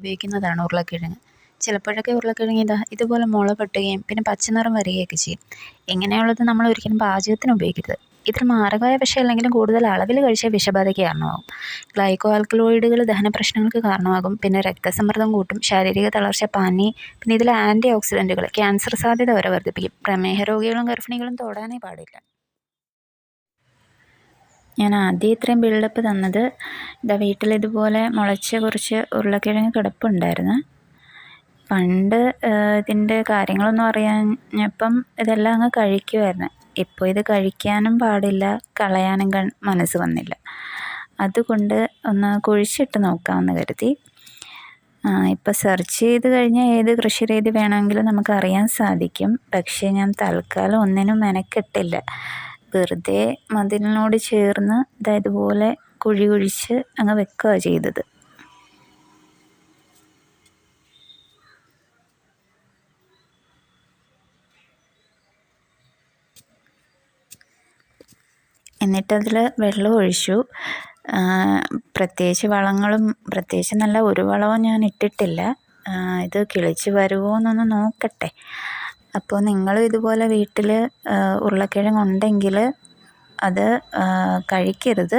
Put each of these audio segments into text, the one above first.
ഉപയോഗിക്കുന്നതാണ് ഉരുളക്കിഴങ്ങ്. ചിലപ്പോഴൊക്കെ ഉരുളക്കിഴങ്ങ് ഇതാ ഇതുപോലെ മുള പൊട്ടുകയും പിന്നെ പച്ചനിറം വരികയൊക്കെ ചെയ്യും. ഇങ്ങനെയുള്ളത് നമ്മൾ ഒരിക്കലും പാചകത്തിന് ഉപയോഗിക്കരുത്. ഇതിൽ മാരകമായ വിഷമല്ലെങ്കിലും കൂടുതൽ അളവിൽ കഴിച്ചാൽ വിഷബാധയ്ക്ക് കാരണമാകും. ഗ്ലൈക്കോ ആൽക്കലോയിഡുകൾ ദഹന പ്രശ്നങ്ങൾക്ക് കാരണമാകും. പിന്നെ രക്തസമ്മർദ്ദം കൂട്ടും ശാരീരിക തളർച്ച പനി പിന്നെ ഇതിൽ ആന്റി ഓക്സിഡന്റുകൾ ക്യാൻസർ സാധ്യത വരെ വർദ്ധിപ്പിക്കും. പ്രമേഹ രോഗികളും ഗർഭിണികളും തൊടാനേ പാടില്ല. ഞാൻ ആദ്യം ഇത്രയും ബിൽഡപ്പ് തന്നത് ഇതാ വീട്ടിലിതുപോലെ മുളച്ച് കുറച്ച് ഉരുളക്കിഴങ്ങ് കിടപ്പുണ്ടായിരുന്നു. പണ്ട് ഇതിന്റെ കാര്യങ്ങളൊന്നും അറിയാഞ്ഞപ്പം ഇതെല്ലാം അങ്ങ് കഴിക്കുമായിരുന്നു ഇപ്പോൾ ഇത് കഴിക്കാനും പാടില്ല കളയാനും കൺ മനസ്സ് വന്നില്ല. അതുകൊണ്ട് ഒന്ന് കുഴിച്ചിട്ട് നോക്കാമെന്ന് കരുതി. ഇപ്പോൾ സെർച്ച് ചെയ്ത് കഴിഞ്ഞാൽ ഏത് കൃഷി രീതി വേണമെങ്കിലും നമുക്ക് അറിയാൻ സാധിക്കും. പക്ഷേ ഞാൻ തൽക്കാലം ഒന്നിനും മെനക്കെട്ടില്ല. വെറുതെ മതിലിനോട് ചേർന്ന് ഇതാ ഇതുപോലെ കുഴി കുഴിച്ച് അങ്ങ് വെക്കുക ചെയ്തത്. എന്നിട്ടതിൽ വെള്ളം ഒഴിച്ചു. പ്രത്യേകിച്ച് വളങ്ങളും പ്രത്യേകിച്ച് നല്ല ഒരു വളവും ഞാൻ ഇട്ടിട്ടില്ല. ഇത് കിളിച്ച് വരുമോ എന്നൊന്ന് നോക്കട്ടെ. അപ്പോൾ നിങ്ങൾ ഇതുപോലെ വീട്ടിൽ ഉരുളക്കിഴങ്ങുണ്ടെങ്കിൽ അത് കഴിക്കരുത്.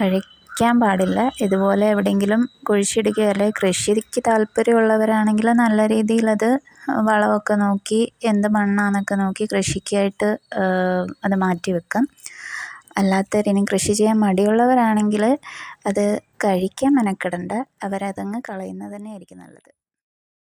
കഴിക്കാൻ പാടില്ല. ഇതുപോലെ എവിടെയെങ്കിലും കുഴിച്ചിടുകയോ അല്ലെങ്കിൽ കൃഷിക്ക് താല്പര്യമുള്ളവരാണെങ്കിൽ നല്ല രീതിയിലത് വളമൊക്കെ നോക്കി എന്ത് മണ്ണാണെന്നൊക്കെ നോക്കി കൃഷിക്കായിട്ട് അത് മാറ്റി വെക്കാം. അല്ലാത്തവർ ഇനി കൃഷി ചെയ്യാൻ മടിയുള്ളവരാണെങ്കിൽ അത് കഴിക്കാൻ മെനക്കെടണ്ട. അവരതങ്ങ് കളയുന്നത് തന്നെയായിരിക്കും നല്ലത്.